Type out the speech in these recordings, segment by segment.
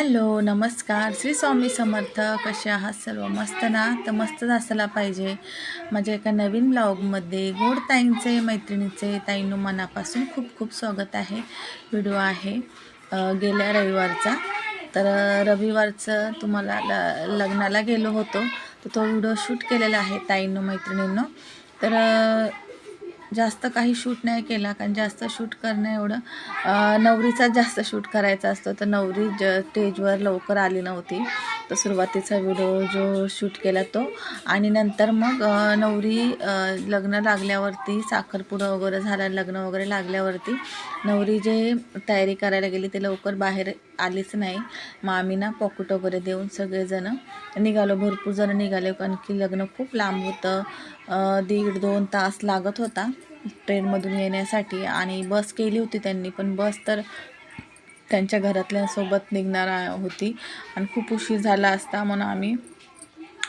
Hello नमस्कार. श्री स्वामी समर्थ कसे आहात सर्व? मस्त ना? तर मस्तच असायला पाहिजे. माझ्या एका नवीन ब्लॉगमध्ये गोड ताईंचे मैत्रिणीचे ताईंनो मनापासून खूप खूप स्वागत आहे. व्हिडिओ आहे गेल्या रविवारचा. तर रविवारचं तुम्हाला ल लग्नाला गेलो होतो. तर तो व्हिडिओ शूट केलेला आहे ताईंनो मैत्रिणींनो. तर जास्त काही शूट नाही केला कारण जास्त शूट करणं एवढं नवरीचाच जास्त शूट करायचा असतो. तर नवरी ज स्टेजवर लवकर आली नव्हती. तर सुरुवातीचा व्हिडिओ जो शूट केला तो. आणि नंतर मग नवरी लग्न लागल्यावरती साखरपुडं वगैरे झालं लग्न वगैरे लागल्यावरती नवरी जे तयारी करायला गेली ते लवकर बाहेर आलीच नाही. मग आम्ही ना पॉकेट वगैरे देऊन सगळेजणं निघालो. भरपूर जणं निघाले कारण की लग्न खूप लांब होतं. दीड दोन तास लागत होता. ट्रेनमधून येण्यासाठी आणि बस केली होती त्यांनी पण बस तर त्यांच्या घरातल्यांसोबत निघणार होती आणि खूप उशीर झाला असता. म्हणून आम्ही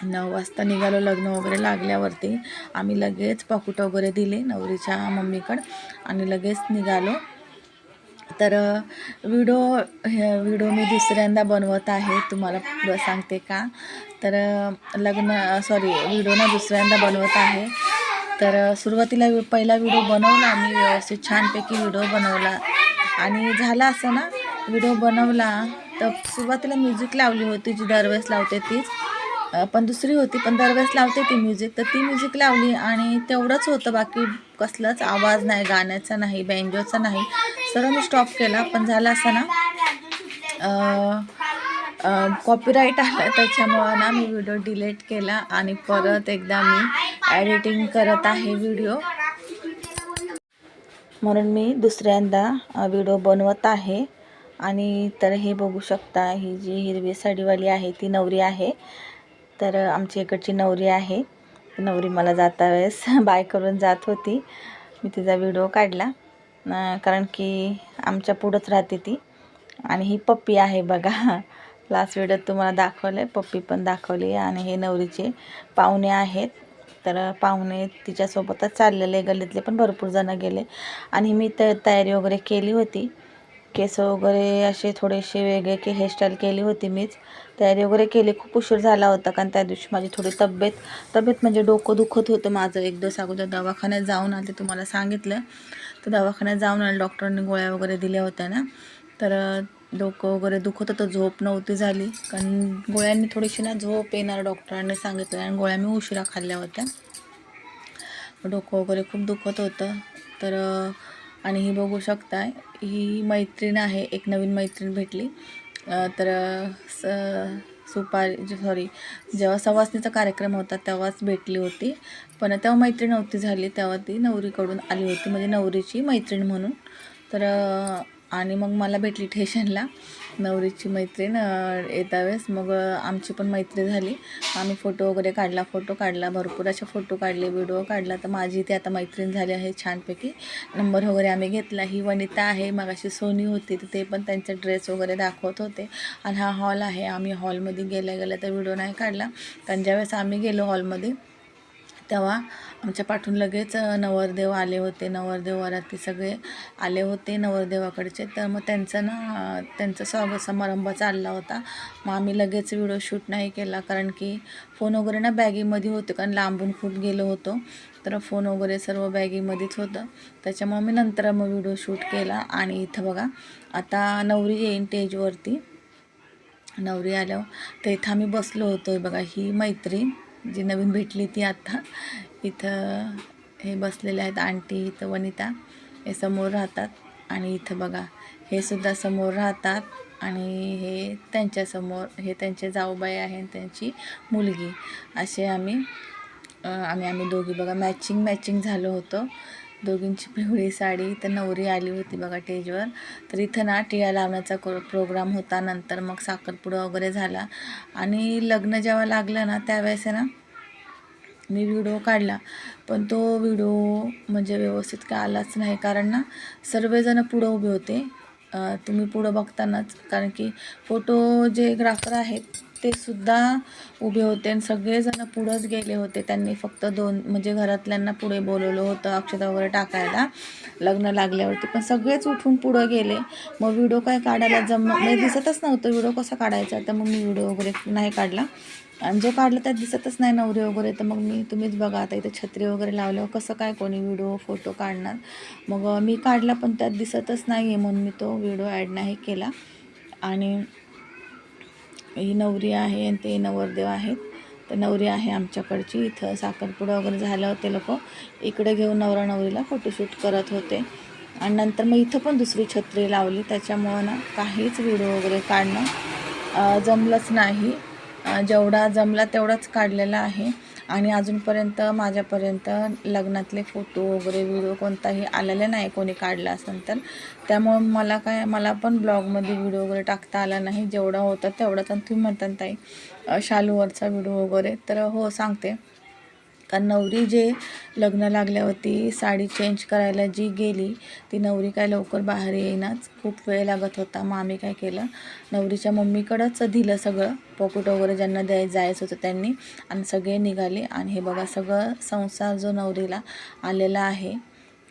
नऊ वाजता निघालो लग्न वगैरे लागल्यावरती. आम्ही लगेच पाकुट वगैरे दिले नवरीच्या मम्मीकडं आणि लगेच निघालो. तर व्हिडिओ हे व्हिडिओ मी दुसऱ्यांदा बनवत आहे. तुम्हाला सांगते का? तर लग्न सॉरी व्हिडिओ ना दुसऱ्यांदा बनवत आहे. तर सुरुवातीला पहिला व्हिडिओ बनवला मी व्यवस्थित छानपैकी व्हिडिओ बनवला. आणि झाला असं ना व्हिडिओ बनवला तर सुरुवातीला म्युझिक लावली होती जी दरवेळेस लावते तीच. पण दुसरी होती पण दरवेळेस लावते ती म्युझिक. तर ती म्युझिक लावली आणि तेवढंच होतं बाकी कसलाच आवाज नाही गाण्याचा नाही बँजोचा नाही. सर्व मी स्टॉप केला पण झालं असं ना कॉपीराईट आलं त्याच्यामुळं ना मी व्हिडिओ डिलीट केला आणि परत एकदा मी एडिटिंग करत आहे व्हिडिओ म्हणून मी दुसऱ्यांदा व्हिडिओ बनवत आहे. आणि तर हे बघू शकता ही जी हिरवी साडीवाली आहे ती नवरी आहे. तर आमच्या इकडची नवरी आहे. नवरी मला जाता वेळेस बाय करून जात होती. मी तिचा व्हिडिओ काढला. कारण की आमच्या पुढंच राहते ती. आणि ही पप्पी आहे बघा. लास्ट व्हिडिओत तुम्हाला दाखवलं आहे पप्पी पण दाखवली आणि हे नवरीचे पाहुणे आहेत. तर पाहुणे तिच्यासोबतच चाललेले गल्लीतले पण भरपूर जणं गेले. आणि मी त तयारी वगैरे केली होती. केस वगैरे असे थोडेसे वेगळे के हेअरस्टाईल केली होती मीच. तयारी वगैरे केली. खूप उशीर झाला होता कारण त्या दिवशी माझी थोडी तब्येत तब्येत म्हणजे डोकं दुखत होतं माझं. एक दिवस अगोदर दवाखान्यात जाऊन आले तुम्हाला सांगितलं. तर दवाखान्यात जाऊन आले डॉक्टरांनी गोळ्या वगैरे दिल्या होत्या ना. तर डोकं वगैरे दुखत होतं झोप नव्हती झाली. कारण गोळ्यांनी थोडीशी ना झोप येणार डॉक्टरांनी सांगितलं. आणि गोळ्या मी उशिरा खाल्ल्या होत्या. डोकं वगैरे खूप दुखत होतं. तर आणि ही बघू शकताय ही मैत्रीण आहे. एक नवीन मैत्रीण भेटली. तर स सुपारी सॉरी जेव्हा सवासणीचा कार्यक्रम होता तेव्हाच भेटली होती. पण तेव्हा मैत्रीण नव्हती झाली. तेव्हा ती नवरीकडून आली होती. म्हणजे नवरीची मैत्रीण म्हणून. तर आणि मग मला भेटली ठेशनला. नवरीची मैत्रीण येता वेळेस मग आमची पण मैत्री झाली. आम्ही फोटो वगैरे काढला फोटो काढला भरपूर असे फोटो काढले व्हिडिओ काढला. तर माझी इथे आता मैत्रीण झाली आहे छानपैकी. नंबर वगैरे आम्ही घेतला. ही वनिता आहे मग अशी सोनी होती तर ते पण त्यांचा ड्रेस वगैरे दाखवत होते. आणि हा हॉल आहे. आम्ही हॉलमध्ये गेल्या गेल्या तर व्हिडिओ नाही काढला. कारण ज्यावेळेस आम्ही गेलो हॉलमध्ये तेव्हा आमच्या पाठून लगेच नवरदेव आले होते. नवरदेव वराती सगळे आले होते नवरदेवाकडचे. तर मग त्यांचं ना त्यांचा स्वागत समारंभ चालला होता. मग आम्ही लगेच व्हिडिओ शूट नाही केला. कारण की फोन वगैरे ना बॅगीमध्ये होते. कारण लांबून खूप गेलो होतो. तर फोन वगैरे सर्व बॅगीमध्येच होतं. त्याच्यामुळे मी नंतर मग व्हिडिओ शूट केला. आणि इथं बघा आता नवरी येईन स्टेजवरती. नवरी आल्यावर तर इथं आम्ही बसलो होतो. बघा ही मैत्रीण जी नवीन भेटली ती आत्ता इथं हे बसलेले आहेत आंटी इथं वनिता. हे समोर राहतात. आणि इथं बघा हे सुद्धा समोर राहतात. आणि हे त्यांच्यासमोर हे त्यांचे जाऊबाई आहे त्यांची मुलगी. असे आम्ही आम्ही आम्ही दोघी बघा. मॅचिंग मॅचिंग झालो होतो. दोघींची पिवळी साडी तर नवरी आली होती बघा स्टेजवर तर इथं ना टिळा लावण्याचा प्रोग्राम होता. नंतर मग साखरपुडा वगैरे झाला. आणि लग्न जेव्हा लागलं ना त्यावेळेस ना मी व्हिडिओ काढला. पण तो व्हिडिओ म्हणजे व्यवस्थित काय आलाच नाही. कारण ना सर्वजण पुढं उभे होते. तुम्ही पुढं बघतानाच. कारण की फोटो जे ग्राफर आहेत ते सुद्धा उभे होते आणि सगळेजण पुढंच गेले होते. त्यांनी फक्त दोन म्हणजे घरातल्यांना पुढे बोलवलं होतं अक्षता वगैरे टाकायला लग्न लागल्यावरती. पण सगळेच उठून पुढं गेले. मग व्हिडिओ काय काढायला जम म्हणजे दिसतच नव्हतं व्हिडिओ कसा काढायचा. तर मग मी व्हिडिओ वगैरे नाही काढला. आणि जो काढलं त्यात दिसतच नाही नवरी वगैरे. तर मग मी तुम्हीच बघा आता इथे छत्री वगैरे लावल्यावर कसं काय कोणी व्हिडिओ फोटो काढणार? मग मी काढला पण त्यात दिसतच नाही आहे म्हणून मी तो व्हिडिओ ॲड नाही केला. आणि ही नवरी आहे आणि ते नवरदेव आहेत. तर नवरी आहे आमच्याकडची. इथं साखरपुडा वगैरे झालं ते लोक. इकडे घेऊन नवरा नवरीला फोटोशूट करत होते. आणि नंतर मग इथं पण दुसरी छत्री लावली. त्याच्यामुळं ना काहीच व्हिडिओ वगैरे काढणं जमलंच नाही. जेवढा जमला तेवढाच काढलेला आहे. आणि अजूनपर्यंत माझ्यापर्यंत लग्नातले फोटो वगैरे व्हिडिओ कोणताही आलेला नाही कोणी काढला असेल तर. त्यामुळं मला काय मला पण ब्लॉगमध्ये व्हिडिओ वगैरे टाकता आला नाही. जेवढा होता तेवढाच. आणि तुम्ही म्हणता ताई शालूवरचा व्हिडिओ वगैरे. तर हो सांगते. कारण नवरी जे लग्न लागल्यावरती साडी चेंज करायला जी गेली ती नवरी काय लवकर बाहेर येईनाच. खूप वेळ लागत होता. मग आम्ही काय केलं नवरीच्या मम्मीकडंच दिलं सगळं. पॉकेट वगैरे ज्यांना द्याय जायचं होतं त्यांनी. आणि सगळे निघाले. आणि हे बघा सगळं संसार जो नवरीला आलेला आहे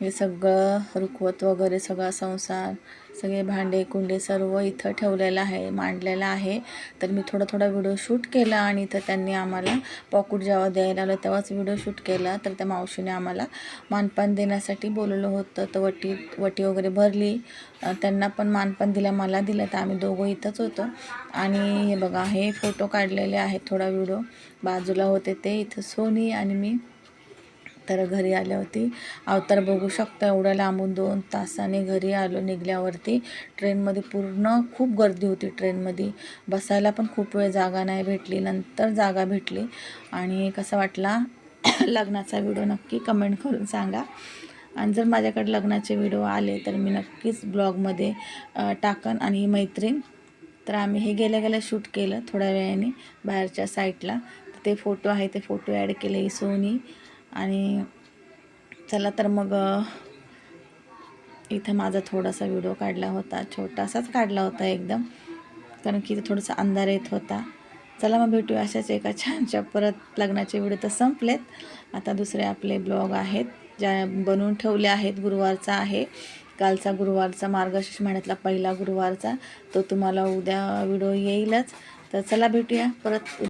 हे सगळं रुखवत वगैरे सगळा संसार सगळे भांडे कुंडे सर्व इथं ठेवलेलं आहे मांडलेलं आहे. तर मी थोडा थोडा व्हिडिओ शूट केला आणि इथं त्यांनी आम्हाला पॉकेट जेव्हा द्यायला आलं तेव्हाच व्हिडिओ शूट केला. तर त्या मावशीने आम्हाला मानपान देण्यासाठी बोलवलं होतं. तर वटी वटी वगैरे भरली. त्यांना पण मानपान दिलं मला दिलं. तर आम्ही दोघं इथंच होतो. आणि हे बघा हे फोटो काढलेले आहेत थोडा व्हिडिओ. बाजूला होते ते इथं सोनी आणि मी. तर घरी आल्यावरती अवतार बघू शकता एवढ्या लांबून दोन तासाने घरी आलो निघल्यावरती. ट्रेनमध्ये पूर्ण खूप गर्दी होती ट्रेनमध्ये. बसायला पण खूप वेळ जागा नाही भेटली. नंतर जागा भेटली. आणि कसा वाटला? लग्नाचा व्हिडिओ नक्की कमेंट करून सांगा. आणि जर माझ्याकडे लग्नाचे व्हिडिओ आले तर मी नक्कीच ब्लॉगमध्ये टाकन आणि ही मैत्रीण. तर आम्ही हे गेल्या गेल्या शूट केलं थोड्या वेळाने बाहेरच्या साईटला. तर ते फोटो आहे ते फोटो ॲड केले सोनी. आणि चला तर मग इथं माझा थोडासा व्हिडिओ काढला होता छोटासाच काढला होता एकदम कारण की इथं थोडासा अंधार येत होता. चला मग भेटूया अशाच एका छानशा परत लग्नाचे व्हिडिओ तर संपलेत. आता दुसरे आपले ब्लॉग आहेत ज्या बनवून ठेवले आहेत गुरुवारचा आहे. कालचा गुरुवारचा मार्गशीर्ष महिन्यातला पहिला गुरुवारचा तो तुम्हाला उद्या व्हिडिओ येईलच. तर चला भेटूया परत.